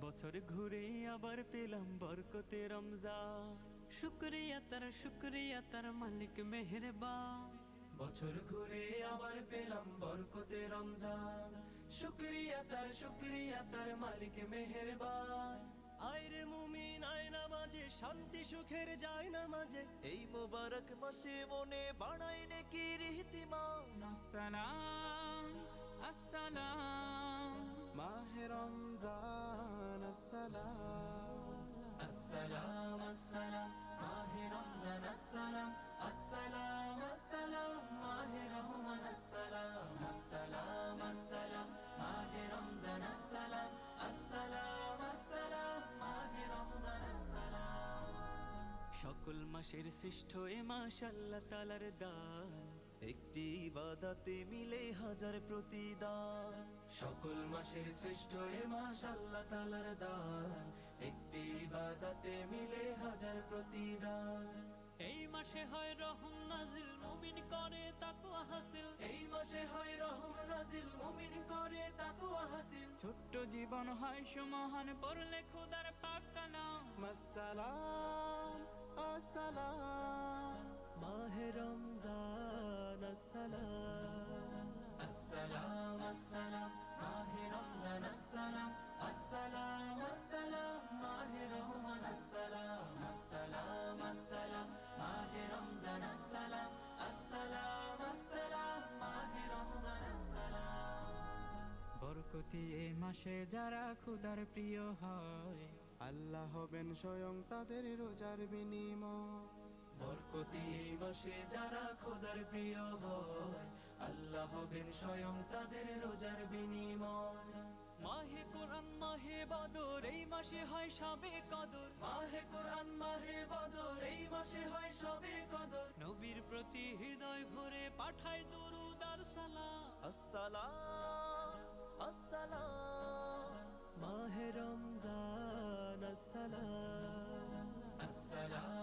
বছর ঘুরে আবার পেলাম বরকতে রমজান। শুক্রিয়া তার শুক্রিয়া তার মালিক মেহেরবান। বছর ঘুরে আবার পেলাম বরকতে রমজান। শুক্রিয়া তার শুক্রিয়া তার মালিক মেহেরবান। আয়রে মুমিন শান্তি সুখের যায় না মাঝে। এই মোবারক মাসে মনে বাড়াই নাকি রীতিমান। আসসালাম আসসালাম। মাহে রমজান আসসালাম সকল মাসের শ্রেষ্ঠ এ মাস আল্লাহ তালার দান। একটি ইবাদাতে মিলে হাজার প্রতিদান। সকল মাসের শ্রেষ্ঠ এ মাস আল্লাহ তালার দান। একটি ইবাদাতে মিলে হাজার প্রতিদান। এই মাসে হয় রহম নাজিল মুমিন করে তাকওয়া হাসিল। এই মাসে হয় রহম নাজিল মুমিন করে তাকওয়া হাসিল। ছোট্ট জীবন হয় সুমহান পড়লে খোদার পাক কালাম। আসসালাম আসসালাম মাহে রমজান আসসালাম আসসালাম আসসালাম মাহে রমজান আসসালাম আসসালাম আসসালাম মাহে রহমান আসসালাম আসসালাম আসসালাম মাহে রমজান আসসালাম আসসালাম আসসালাম মাহে রমজান আসসালাম বরকতি এই মাসে যারা খুদার প্রিয় হয় আল্লাহ হবেন স্বয়ং তাদের রোজার বিনিময়। বরকতি এই মাসে যারা খোদার প্রিয় হয়। আল্লাহ হবেন স্বয়ং তাদের রোজার বিনিময়। মাহে কোরআন মাহে বদর এই মাসে হয় সবে কদর। মাহে কোরআন মাহে বদর এই মাসে হয় সবে কদর। নবীর প্রতি হৃদয় ভরে পাঠায় দরুদ রমজান আসসালাম